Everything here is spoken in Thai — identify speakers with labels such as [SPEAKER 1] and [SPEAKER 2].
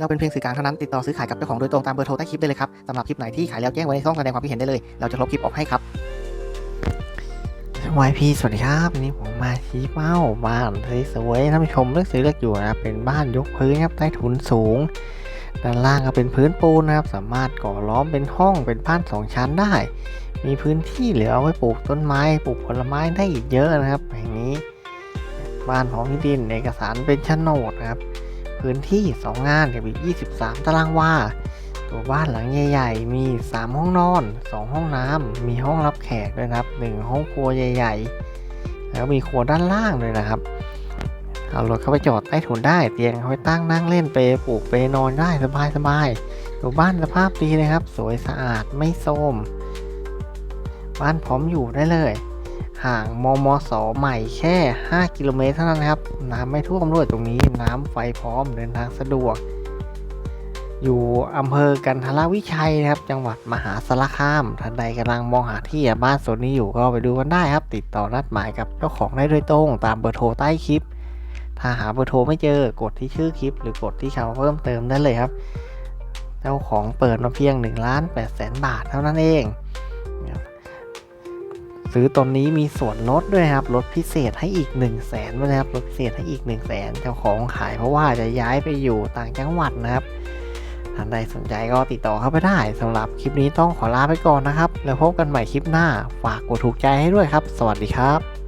[SPEAKER 1] เราเป็นเพียงสื่อกลางเท่านั้นติดต่อซื้อขายกับเจ้าของโดยตรงตามเบอร์โทรใต้คลิปได้เลยครับสำหรับคลิปไหนที่ขายแล้วแจ้งไว้ในช่องแสดงความคิดเห็นได้เลย เราจะลบคลิปออกให้ครับ
[SPEAKER 2] วายพีสวัสดีครับวันนี้ผมมาชี้เป้าบ้านสวยๆท่านผู้ชมเลือกซื้อเลือกอยู่นะครับเป็นบ้านยกพื้นครับใต้ถุนสูง ด้านล่างก็เป็นพื้นปูนนะครับ สามารถก่อล้อมเป็นห้องเป็นบ้านสองชั้นได้ มีพื้นที่เหลือเอาไว้ปลูกต้นไม้ปลูกผลไม้ได้อีกเยอะนะครับแห่งนี้ บ้านของที่ดินเอกสารเป็นโฉนดนะครับ พื้นที่ 2 งานกับอีก 23 ตารางวา ตัวบ้านหลังใหญ่ ๆ มี 3 ห้องนอน 2 ห้องน้ำ มีห้องรับแขกด้วยนะครับ 1 ห้องครัวใหญ่ ๆ แล้วมีครัวด้านล่างด้วยนะครับเอารถเข้าไปจอดใต้ถุนได้ เตียงเอาไว้ตั้งนั่งเล่นเปย์ปลูกเปย์นอนได้สบายๆตัวบ้านสภาพดีนะครับ สวยสะอาดไม่โทรมบ้านพร้อมอยู่ได้เลย ห่างมมสใหม่แค่ 5 กิโลเมตรเท่านั้นครับ น้ำไม่ท่วมด้วยตรงนี้ น้ำไฟพร้อมเดินทางสะดวก อยู่อำเภอกันทรวิชัยนะครับ จังหวัดมหาสารคามท่านใดกำลังมองหาที่บ้านโซนนี้อยู่ก็ไปดูกันได้ครับ ติดต่อนัดหมายกับเจ้าของได้โดยตรง ตามเบอร์โทรใต้คลิป ถ้าหาเบอร์โทรไม่เจอกดที่ชื่อคลิป หรือกดที่คำเพิ่มเติมได้เลยครับ เจ้าของเปิดมาเพียง1ล้าน8แสนบาทเท่านั้นเอง ซื้อตนนี้มีส่วนลดด้วยครับลดพิเศษให้อีก 1 0 0 0 0แสนนะครับลดพิเศษให้อีก 1 0 0 0 0แสนเจ้าของขายเพราะว่าจะย้ายไปอยู่ต่างจังหวัดนะครับท่านใดสนใจก็ติดต่อเข้าไปได้สำหรับคลิปนี้ต้องขอลาไปก่อนนะครับ แล้วพบกันใหม่คลิปหน้า ฝากกดถูกใจให้ด้วยครับ สวัสดีครับ